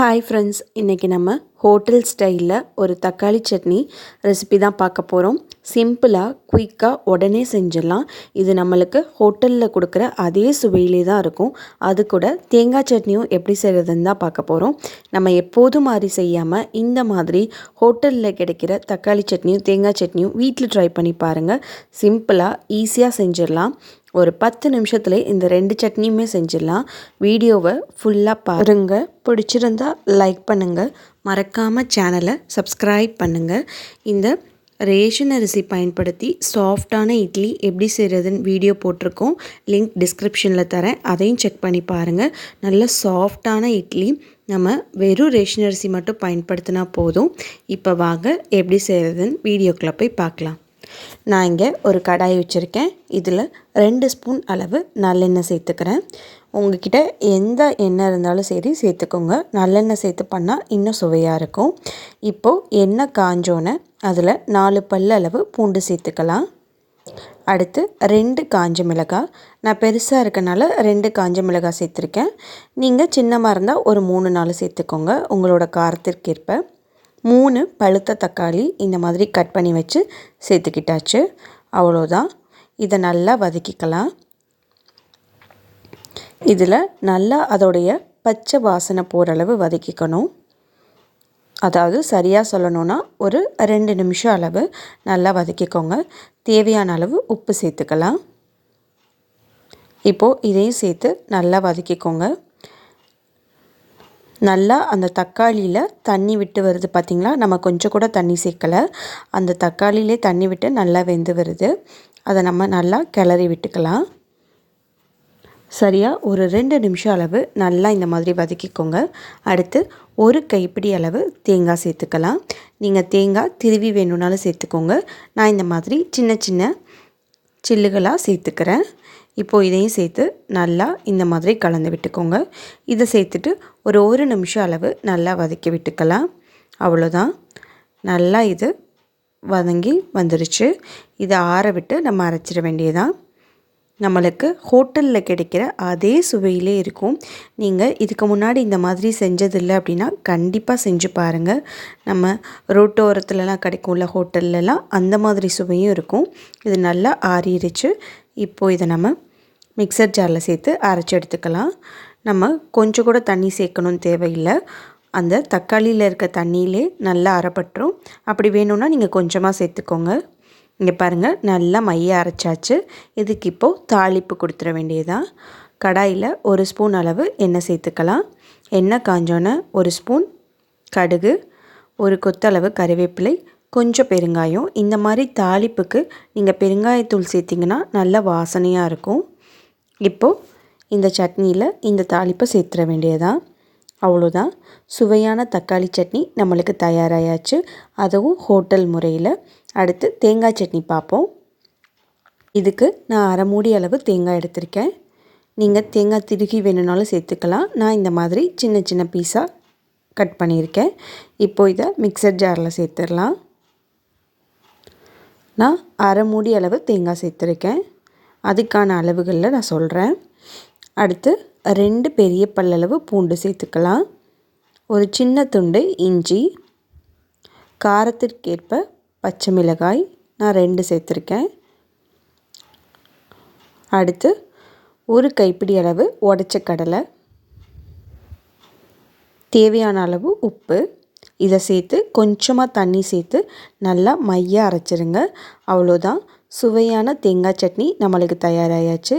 Hi friends இன்றைக்கி நம்ம hotel ஸ்டைலில் ஒரு தக்காளி சட்னி ரெசிபி தான் பார்க்க போகிறோம் சிம்பிளாக குயிக்காக உடனே செஞ்சிடலாம். இது நம்மளுக்கு ஹோட்டலில் கொடுக்குற அதே சுவையிலே தான் இருக்கும். அது கூட தேங்காய் சட்னியும் எப்படி செய்கிறதுன்னு தான் பார்க்க போகிறோம் நம்ம எப்போதும் மாதிரி செய்யாமல் இந்த மாதிரி ஹோட்டலில் கிடைக்கிற தக்காளி சட்னியும் தேங்காய் சட்னியும் வீட்டில் ட்ரை பண்ணி பாருங்கள் சிம்பிளாக ஈஸியாக செஞ்சிடலாம். ஒரு பத்து நிமிஷத்துல இந்த ரெண்டு சட்னியுமே செஞ்சிடலாம். வீடியோவை ஃபுல்லாக பாருங்க. பிடிச்சிருந்தா லைக் பண்ணுங்கள் மறக்காமல் சேனலை சப்ஸ்கிரைப் பண்ணுங்கள் இந்த ரேஷன் அரிசி பயன்படுத்தி சாஃப்டான இட்லி எப்படி செய்கிறதுன்னு வீடியோ போட்டிருக்கோம். லிங்க் டிஸ்கிரிப்ஷனில் தரேன். அதையும் செக் பண்ணி பாருங்கள் நல்ல சாஃப்டான இட்லி நம்ம வெறும் ரேஷன் அரிசி மட்டும் பயன்படுத்தினா போதும். இப்போ வாங்க எப்படி செய்கிறதுன்னு வீடியோக்குள்ளே போய் பார்க்கலாம். நான் இங்கே ஒரு கடாய் வச்சுருக்கேன். இதில் ரெண்டு ஸ்பூன் அளவு நல்லெண்ணெய் சேர்த்துக்கிறேன். உங்ககிட்ட எந்த எண்ணெய் இருந்தாலும் சரி சேர்த்துக்கோங்க. நல்லெண்ணெய் சேர்த்து பண்ணால் இன்னும் சுவையாக இருக்கும். இப்போது எண்ணெய் காஞ்சோன்னே அதில் நாலு பல் அளவு பூண்டு சேர்த்துக்கலாம். அடுத்து ரெண்டு காஞ்ச மிளகாய். நான் பெருசாக இருக்கனால ரெண்டு காஞ்ச மிளகாய் சேர்த்துருக்கேன். நீங்கள் சின்னமாக இருந்தால் ஒரு மூணு நாலு சேர்த்துக்கோங்க. உங்களோட காரத்திற்கேற்ப. மூணு பழுத்த தக்காளி இந்த மாதிரி கட் பண்ணி வச்சு சேர்த்துக்கிட்டாச்சு. அவ்வளோதான். இதை நல்லா வதக்கிக்கலாம். இதில் நல்லா அதோடைய பச்சை வாசனை போகிற அளவு வதக்கிக்கணும். அதாவது சரியாக சொல்லணுன்னா ஒரு ரெண்டு நிமிஷம் அளவு நல்லா வதக்கிக்கோங்க. தேவையான அளவு உப்பு சேர்த்துக்கலாம். இப்போது இதையும் சேர்த்து நல்லா வதக்கிக்கோங்க. நல்லா அந்த தக்காளியில் தண்ணி விட்டு வருது பார்த்திங்களா நம்ம கொஞ்சம் கூட தண்ணி சேர்க்கலை. அந்த தக்காளியிலே தண்ணி விட்டு நல்லா வெந்து வருது. அதை நம்ம நல்லா கிளறி விட்டுக்கலாம். சரியாக ஒரு ரெண்டு நிமிஷம் அளவு நல்லா இந்த மாதிரி வதக்கிக்கோங்க. அடுத்து ஒரு கைப்பிடி அளவு தேங்காய் சேர்த்துக்கலாம். நீங்கள் தேங்காய் திருவி வேணும்னாலும் சேர்த்துக்கோங்க. நான் இந்த மாதிரி சின்ன சின்ன சில்லுகளாக சேர்த்துக்கிறேன். இப்போது இதையும் சேர்த்து நல்லா இந்த மாதிரி கலந்து விட்டுக்கோங்க. இதை சேர்த்துட்டு ஒரு ஒரு நிமிஷம் அளவு நல்லா வதக்கி விட்டுக்கலாம். அவ்வளோதான். நல்லா இது வதங்கி வந்துருச்சு. இதை ஆற விட்டு நம்ம அரைச்சிட வேண்டியதான் நம்மளுக்கு ஹோட்டலில் கிடைக்கிற அதே சுவையிலே இருக்கும். நீங்கள் இதுக்கு முன்னாடி இந்த மாதிரி செஞ்சதில்லை அப்படின்னா கண்டிப்பாக செஞ்சு பாருங்கள் நம்ம ரோட்டோரத்துலலாம் கிடைக்கும்ல ஹோட்டல்லலாம் அந்த மாதிரி சுவையும் இருக்கும். இது நல்லா ஆறிடுச்சு இப்போது இதை நம்ம மிக்சர் ஜாரில் சேர்த்து அரைச்சி எடுத்துக்கலாம். நம்ம கொஞ்சம் கூட தண்ணி சேர்க்கணும்னு தேவையில்லை. அந்த தக்காளியில் இருக்க தண்ணியிலே நல்லா அரைப்பட்டுரும். அப்படி வேணும்னா நீங்கள் கொஞ்சமாக சேர்த்துக்கோங்க. இங்கே பாருங்கள் நல்லா மைய அரைச்சாச்சு. இதுக்கு இப்போது தாளிப்பு கொடுத்துட வேண்டியதான் கடாயில் ஒரு ஸ்பூன் அளவு எண்ணெய் சேர்த்துக்கலாம். எண்ணெய் காஞ்சோன்னே ஒரு ஸ்பூன் கடுகு ஒரு கொத்தளவு கறிவேப்பிலை கொஞ்சம் பெருங்காயம். இந்த மாதிரி தாளிப்புக்கு நீங்கள் பெருங்காயத்தூள் சேர்த்திங்கன்னா நல்ல வாசனையாக இருக்கும். இப்போது இந்த சட்னியில் இந்த தாளிப்பை சேர்த்துற வேண்டியதான் அவ்வளோதான் சுவையான தக்காளி சட்னி நம்மளுக்கு தயாராகியாச்சு அதுவும் ஹோட்டல் முறையில். அடுத்து தேங்காய் சட்னி பார்ப்போம். இதுக்கு நான் அரை மூடி அளவு தேங்காய் எடுத்திருக்கேன். நீங்கள் தேங்காய் திருகி வேணும்னாலும் சேர்த்துக்கலாம். நான் இந்த மாதிரி சின்ன சின்ன பீஸாக கட் பண்ணியிருக்கேன். இப்போது இதை மிக்சர் ஜாரில் சேர்த்துடலாம். நான் அரை மூடி அளவு தேங்காய் சேர்த்துருக்கேன். அதுக்கான அளவுகளில் நான் சொல்கிறேன் அடுத்து ரெண்டு பெரிய பல்லளவு பூண்டு சேர்த்துக்கலாம். ஒரு சின்ன துண்டு இஞ்சி. காரத்திற்கேற்ப பச்சை மிளகாய் நான் ரெண்டு சேர்த்துருக்கேன். அடுத்து ஒரு கைப்பிடி அளவு உடச்ச கடலை. தேவையான அளவு உப்பு. இதை சேர்த்து கொஞ்சமாக தண்ணி சேர்த்து நல்லா மையாக அரைச்சிருங்க. அவ்வளோதான். சுவையான தேங்காய் சட்னி நம்மளுக்கு தயாராகியாச்சு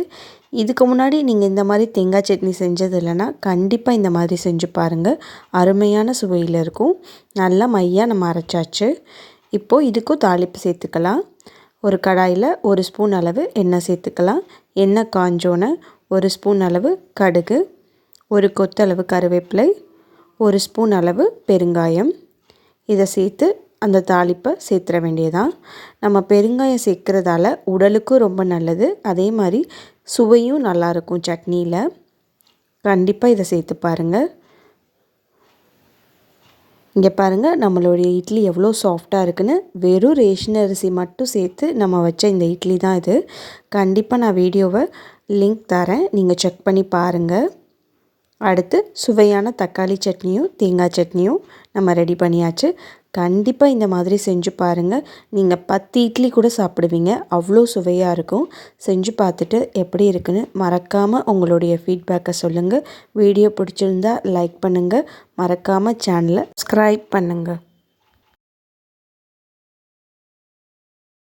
இதுக்கு முன்னாடி நீங்கள் இந்த மாதிரி தேங்காய் சட்னி செஞ்சது இல்லைன்னா கண்டிப்பாக இந்த மாதிரி செஞ்சு பாருங்கள் அருமையான சுவையில் இருக்கும். நல்லா மையாக நம்ம அரைச்சாச்சு. இப்போது இதுக்கும் தாளிப்பு சேர்த்துக்கலாம். ஒரு கடாயில் ஒரு ஸ்பூன் அளவு எண்ணெய் சேர்த்துக்கலாம். எண்ணெய் காஞ்சோன்னே ஒரு ஸ்பூன் அளவு கடுகு ஒரு கொத்தளவு கருவேப்பிலை ஒரு ஸ்பூன் அளவு பெருங்காயம். இதை சேர்த்து அந்த தாளிப்பை சேர்த்துற வேண்டியதான் நம்ம பெருங்காயம் சேர்க்குறதால உடலுக்கும் ரொம்ப நல்லது. அதே மாதிரி சுவையும் நல்லாயிருக்கும் சட்னியில். கண்டிப்பாக இதை சேர்த்து பாருங்கள் இங்கே பாருங்கள் நம்மளுடைய இட்லி எவ்வளோ சாஃப்டாக இருக்குன்னு. வெறும் ரேஷன் அரிசி மட்டும் சேர்த்து நம்ம வச்ச இந்த இட்லி தான் இது. கண்டிப்பாக நான் வீடியோவை லிங்க் தரேன். நீங்கள் செக் பண்ணி பாருங்கள் அடுத்து சுவையான தக்காளி சட்னியும் தேங்காய் சட்னியும் நம்ம ரெடி பண்ணியாச்சு. கண்டிப்பாக இந்த மாதிரி செஞ்சு பாருங்கள் நீங்கள் பத்து இட்லி கூட சாப்பிடுவீங்க. அவ்வளோ சுவையாக இருக்கும். செஞ்சு பார்த்துட்டு எப்படி இருக்குன்னு மறக்காமல் உங்களுடைய ஃபீட்பேக்கை சொல்லுங்கள் வீடியோ பிடிச்சிருந்தா லைக் பண்ணுங்கள் மறக்காமல் சேனலை சப்ஸ்கிரைப் பண்ணுங்கள்